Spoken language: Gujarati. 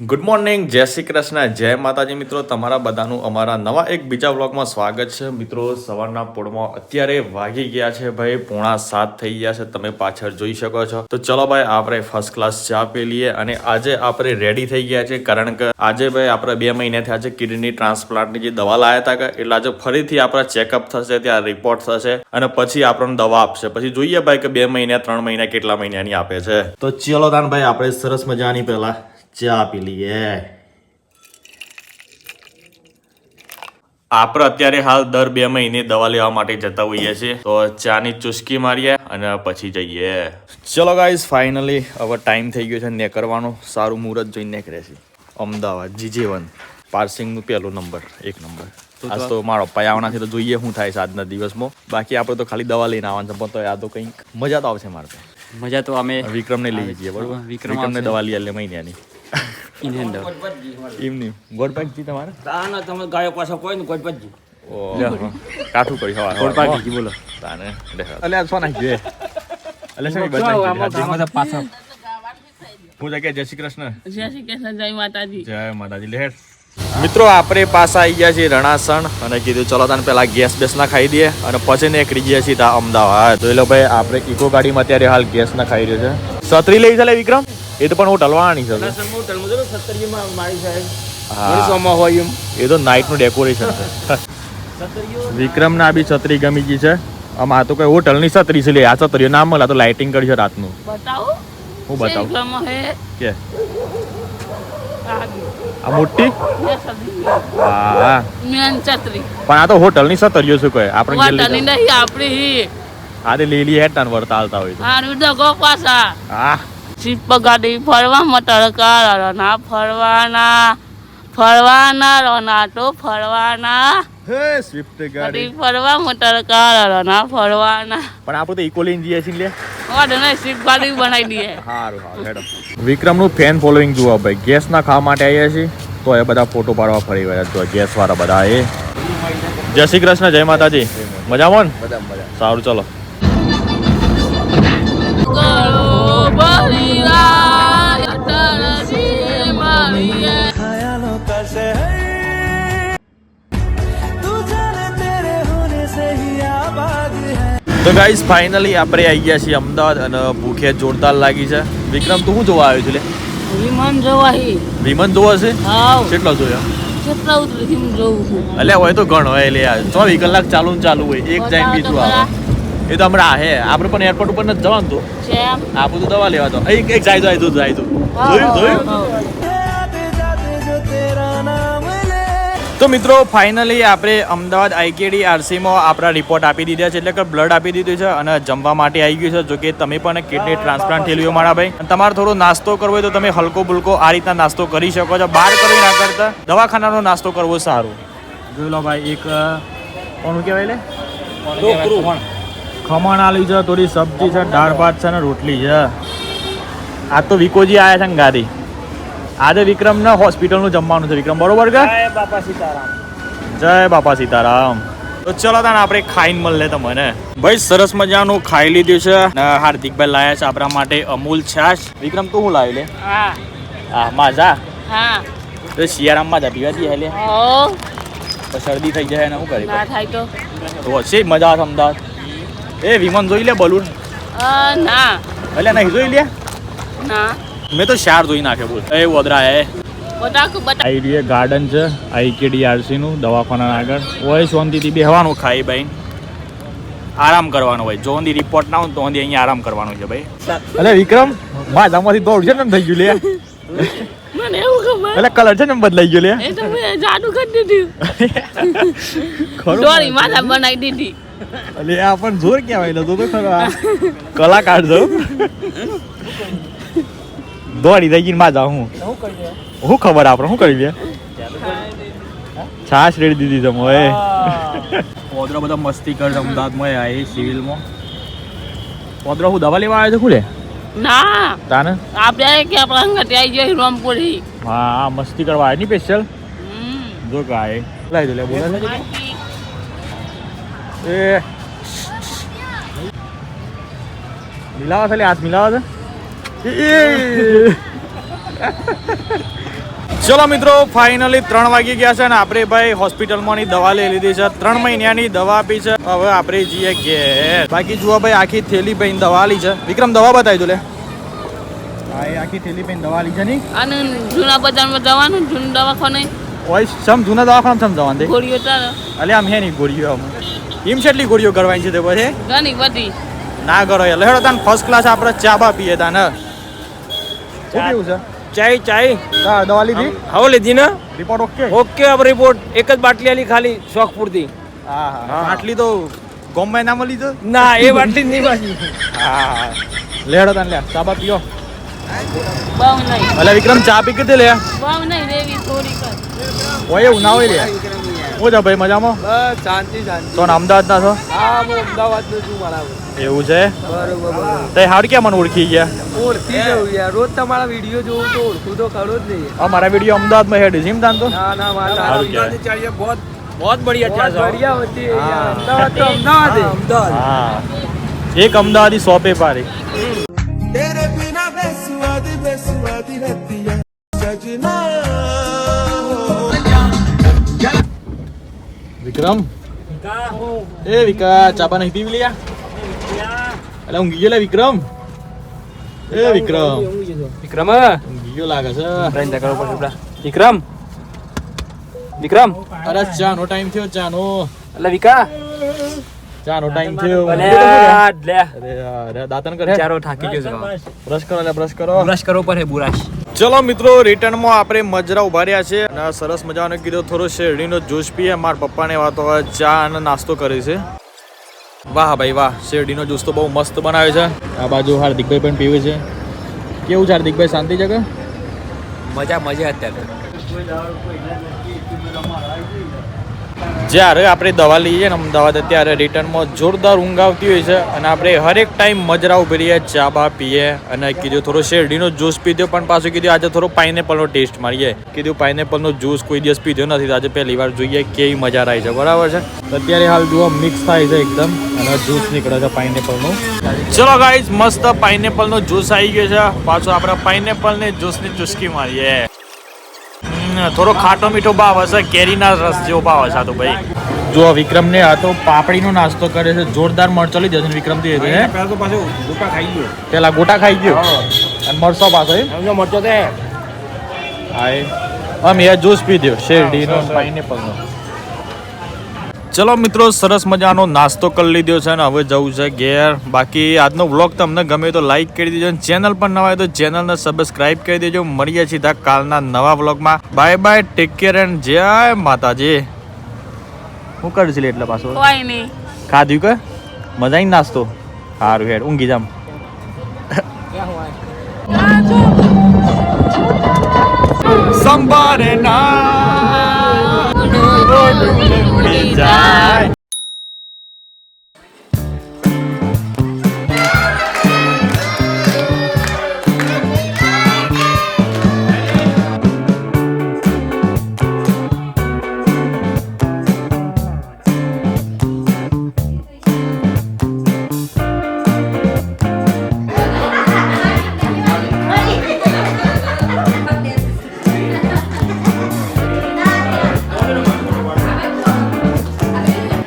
ગુડ મોર્નિંગ જય શ્રી કૃષ્ણ, જય માતાજી મિત્રો, તમારા બધાનું અમારા નવા એક બીજા વ્લોગમાં સ્વાગત છે. મિત્રો, સવારના પોળમાં અત્યારે વાગી ગયા છે ભાઈ, પોણા સાત થઈ ગયા છે, તમે પાછળ જોઈ શકો છો. તો ચલો ભાઈ, આપણે ફર્સ્ટ ક્લાસ ચા પી લઈએ અને આજે આપણે રેડી થઈ ગયા છે કારણ કે આજે ભાઈ, આપણે બે મહિને થયા છે કિડની ટ્રાન્સપ્લાન્ટની જે દવા લાયા હતા એટલે આજે ફરીથી આપણા ચેકઅપ થશે, ત્યાં રિપોર્ટ થશે અને પછી આપણને દવા આપશે. પછી જોઈએ ભાઈ કે બે મહિના, ત્રણ મહિના કેટલા મહિનાની આપે છે. તો ચલો તાન ભાઈ, આપણે સરસ મજાની પહેલા ચા પી લઈએ આપણે અત્યારે હાલ દર બે મહિને દવા લેવા માટે જતા હોઈએ છીએ. તો ચાની ચુસ્કી મારીએ અને પછી જઈએ. ચલો ગાઈઝ ફાઇનલી હવે ટાઈમ થઈ ગયો છે નેકરવાનો સારું મુહૂર્ત જોઈને નીકળે છે. અમદાવાદ જીજે પાર્સિંગ પાર્સિંગનું પહેલો નંબર એક નંબર આજ તો મારો પપ્પા આવવાના છે તો જોઈએ શું થાય છે આજના દિવસમાં. બાકી આપણે તો ખાલી દવા લઈને આવવાનું છે પણ તો આ તો કંઈક મજા તો આવશે મારે તો. મજા તો અમે વિક્રમને લઈ જઈએ બરોબર? વિક્રમ વિક્રમને દવા લઈ આલે મહિનાની. ઇન્હેન્ડર હેન્ડ. એમની ગોળ પાક જી તમારે? તાના તમે ગાયો પાછો કોઈ ને ઓહો. કાઠું કરી હવા ગોળ બોલો. તાને અલે આ સોના ગયે અલે શું બધા પાછા હું જગ્યા જય શ્રી કૃષ્ણ. જય શ્રી કૃષ્ણ જય માતાજી. જય માતાજી. લહેર મિત્રો આપણે પાછા આવી ગયા છીએ રણાસણ અને કીધું ચલો તને પેલા ગેસ બેસ ના ખાઈ દઈએ અને પછી નીકળી ગયા છીએ ત્યાં અમદાવાદ. તો લો ભાઈ આપણે ઇકો ગાડીમાં અત્યારે હાલ ગેસ ના ખાઈ રહ્યો છે. સત્રી લઈ ચાલે વિક્રમ? એ તો પણ હું ટલવાની છે. હા હોય એ તો નાઇટનું ડેકોરેશન છે. વિક્રમ ના બી છત્રી ગમી ગઈ છે. આમ આ તો કઈ હોટલની છત્રી છે લે આ છત્રીઓ નામ મળે તો લાઇટિંગ કરી છે રાતનું. બતાવો. હું બતાવું. કે. આ મોટી? હા. મેન છત્રી. પણ આ તો હોટલની છત્રીઓ શું કહે આપણે હોટલની નહીં આપણી. હી આ તે લીલી હેટાન વર્તાલતા હોય તો રુદો ગોપાસા હા. સીપ ગાડી ફરવામાં તડકા ના ફરવાના. ફરવાના રોનાટો ફરવાના. હે સ્વિફ્ટ ગાડી. ફરવા મોટર કાર રના ફરવાના. પણ આપણે તો ઇકોલી જઈએ છીએ લે. વાડે ને સ્વિફ્ટ ગાડી બનાવી દઈએ. સારું સારું હેડો. વિક્રમનું ફેન ફોલોઈંગ જુઓ ભાઈ. ગેસ ના ખાવા માટે આવ્યા છીએ. તો એ બધા ફોટો પાડવા ફરી ગયા તો ગેસ વાળા બધા એ જય શ્રી કૃષ્ણ જય માતાજી. મજામાં ને? સારું ચલો. તો ગાઈઝ ફાઇનલી આપણે આવી ગયા છીએ અમદાવાદ અને ભૂખે જોરદાર લાગી છે. વિક્રમ તું શું જોવા આવ્યો છે વિમાન જોવાહી વિમાન જોવા છે? કેટલો જોયો? અલ્યા હોય તો ઘણો હોય લે ચોવીસ કલાક ચાલુ ને ચાલુ હોય એક જાય બીજું આવે. એ તો હમણાં હે આપણે પણ એરપોર્ટ ઉપર નથી જવાનું તો. જેમ આ બધું દવા લેવા તો. એક એક જાય જાય તું જાય તો જોયું જોયું? તો મિત્રો ફાઇનલી આપણે અમદાવાદ આઈકેડી આરસીમાં આપણા રિપોર્ટ આપી દીધા છે એટલે કે બ્લડ આપી દીધું છે અને જમવા માટે આવી ગયું છે. જો કે તમે પણ કિડની ટ્રાન્સપ્લાન્ટ થયેલું મારા ભાઈ. તમારે થોડો નાસ્તો કરવો હોય તો તમે હલકો બુલકો આ રીતના નાસ્તો કરી શકો છો. બહાર કરવી ના કરતા. દવાખાનાનો નાસ્તો કરવો સારું. જોઈ લો ભાઈ એક કોણ કહેવાય લે? ખમણ. આલી છે થોડી સબ્જી છે દાળ ભાત છે ને રોટલી છે. આ તો વિકોજી આવ્યા છે ને ગાડી. આજે વિક્રમને હોસ્પિટલનું જમવાનું છે. વિક્રમ બરોબર કે? બાપા સીતારામ. જય બાપા સીતારામ. તો ચલો તાને આપણે ખાઈને મળે તમને. ભાઈ સરસ મજાનું ખાઈ લીધું છે. હાર્દિકભાઈ લાયા છે આપણા માટે અમૂલ છાશ. વિક્રમ તું શું લાવી લે? હા. હા માજા? હા. તો શિયાળામાં માજા પીવા દે હેલે. તો શરદી થઈ જાય ને શું કરી? ના થાય તો. તો હશે મજા આવે અમદાવાદ એ વિમાન જોઈ લે બલૂન. ના. એટલે નહીં જોઈ લે? ના. મેં તો શાર ધોઈ નાખે બોલ. એ વોદરા એ. બટા બટા આ એરિયા ગાર્ડન છે આઈકેડીઆરસી નું દવાખાના આગળ. હોય શાંતિથી બેહવાનું ખાઈ ભાઈ. આરામ કરવાનો હોય જો રિપોર્ટ ના હોય તો અહીંયા આરામ કરવાનું છે ભાઈ. અલે વિક્રમ માધામાંથી દોડ છે ને થઈ ગયું લે. મને એવું ખબર. એટલે કલર છે ને બદલાઈ ગયો લે. એ તો મેં જાદુ કરી દીધું. ખરું. દોરી માથા બનાવી દીધી. અલે આ પણ જોર ક્યાં લો તો તો ખરો કલાકાર છો. દોડી દઈ ગઈ માં જાઉં હું શું ખબર આપણે શું કરી લે છાશ રેડી દીધી તમે ઓય પોદરો બધા મસ્તી કરે અમદાવાદમાં આ એ સિવિલમાં. પોદરો હું દવા લેવા આવ્યો છે ખુલે? ના. તાને? આપણે કે આપણા અંગત આવી ગયો રોમપુરી હા આ મસ્તી કરવા આવ્યો ની સ્પેશિયલ હમ. જો કાય લઈ દો લે બોલે એ. મિલાવા ખાલી હાથ મિલાવા છે? ચલો મિત્રો ફાઇનલી ત્રણ વાગી ગયા છે ને આપણે ભાઈ હોસ્પિટલમાંની દવા લઈ લીધી છે. ત્રણ મહિનાની દવા આપી છે. હવે આપણે જઈએ ઘેર. બાકી જુઓ ભાઈ આખી થેલી ભાઈ દવા લી છે. વિક્રમ દવા બતાવી દો લે. આખી થેલી ભાઈ દવા લી છે નહીં અને જૂના બજારમાં જવાનું જૂનું દવાખાને. ઓય સમ જૂના દવાખાના સમ જવાનું દે? ગોળીઓ તારે અલે આમ હે નહીં ગોળીઓ આમ. એમ કેટલી ગોળીઓ કરવાની છે તે પછી? ઘણી બધી. ના કરો એટલે હેડો તાન ફર્સ્ટ ક્લાસ આપણે ચા બા પીએ તાન શું કેવું છે? ચાય ચાય હા દવા લીધી? હવે લીધી ને? રિપોર્ટ ઓકે ઓકે अब રિપોર્ટ એક જ બાટલી આલી ખાલી શોખ પૂરતી હા. હા. આટલી તો ગમે મળી લીધો ના એ બાટલી નહીં બાજી હા લેડો તને લે ચા બા પીઓ. નહીં. અલે વિક્રમ ચા પી કે લે બહુ નહીં રેવી થોડી કર ઓય એવું ના હોય લે હું છે ભાઈ મજામાં? બસ શાંતિ શાંતિ. તો અમદાવાદ ના છો? હા હું અમદાવાદ નો છું બરાબર એવું છે? બરોબર તે હાડ કેમ મને ઓળખી ગયા? ઓળખી જવું યાર. રોજ તમારા વીડિયો જોઉં તો ઓળખું તો ખરો જ નહીં મારા વીડિયો અમદાવાદમાં હેડ જીમ તાન તો? ના ના મારા અમદાવાદ ચાહીએ બહોત બહોત બઢિયા ચાહ બઢિયા હોતી. અમદાવાદ તો અમદાવાદ है અમદાવાદ. હા. એક અમદાવાદી સોપે પારી તેરે બિના બેસવાદી બેસવાદી વિક્રમ એ વિકા ચાપા નહીં પીવી લ્યા એટલે ઊંઘી ગયો વિક્રમ એ વિક્રમ વિક્રમ ઊંઘી ગયો લાગે છે વિક્રમ વિક્રમ અરે ચાનો ટાઈમ થયો ચાનો એટલે વિકા ચાનો ટાઈમ થયો અરે દાતન કરે ચારો થાકી ગયો બ્રશ કરો એટલે બ્રશ કરો બ્રશ કરો પર હે બુરાશ ચલો મિત્રો, રિટર્નમાં આપણે મજરા ઊભા રહ્યા છે અને સરસ મજાનો કીધો, થોડો શેરડીનો જ્યુસ પીએ, મારા પપ્પાને વાતો ચા અને નાસ્તો કરે છે. વાહ ભાઈ વાહ, શેરડીનો જ્યુસ તો બહુ મસ્ત બનાવે છે. આ બાજુ હાર્દિકભાઈ પણ પીવે છે. કેવું છે હાર્દિકભાઈ, શાંતિ છે મજા મજા અત્યારે. જ્યારે આપણે દવા લઈએ ને અમદાવાદ ત્યારે રિટર્નમાં જોરદાર ઊંઘ આવતી હોય છે અને આપણે હરેક ટાઈમ મજરા ઊભી રહીએ, ચા બા પીએ અને કીધું થોડો શેરડીનો જ્યુસ પીધો પણ પાછું કીધું આજે થોડો પાઇનેપલનો ટેસ્ટ મારીએ. કીધું પાઇનેપલનો જ્યુસ કોઈ દિવસ પીધો નથી આજે પહેલી વાર જોઈએ કેવી મજા આવી છે, બરાબર છે? અત્યારે હાલ જુઓ મિક્સ થાય છે એકદમ અને જ્યુસ નીકળે છે પાઇનેપલનું ચલો ગાઈઝ મસ્ત પાઇનેપલનો જ્યુસ આવી ગયો છે. પાછો આપણે પાઇનેપલને જ્યુસની ચુસ્કી મારીએ. થોડો ખાટો મીઠો ભાવ હશે કેરીના રસ જેવો ભાવ હશે તો ભાઈ. જો વિક્રમને આ તો પાપડીનો નાસ્તો કરે છે જોરદાર મરચો લીધો છે ને વિક્રમથી પેલા તો પાછો ગોટા ખાઈ ગયો. પેલા ગોટા ખાઈ ગયો? અને મરચો પાછો એમનો મરચો તે હા એ. અમે જ્યુસ પી દો શેરડીનો પાઇનેપલનો ચલો મિત્રો સરસ મજાનો નાસ્તો કરી લીધો છે અને હવે જવું છે ઘેર. બાકી આજનો વ્લોગ તમને ગમે તો લાઈક કરી દેજો અને ચેનલ પર નવા હોય તો ચેનલને સબસ્ક્રાઈબ કરી દેજો. મળીએ સીધા કાલના નવા વ્લોગમાં. Bye bye take care and જય માતાજી. હું કરીશ એટલે પાછો? ખાધ્યું કે? મજા આવી નાસ્તો? સારું હેડ ઊંઘી જામ. સંભારે ના.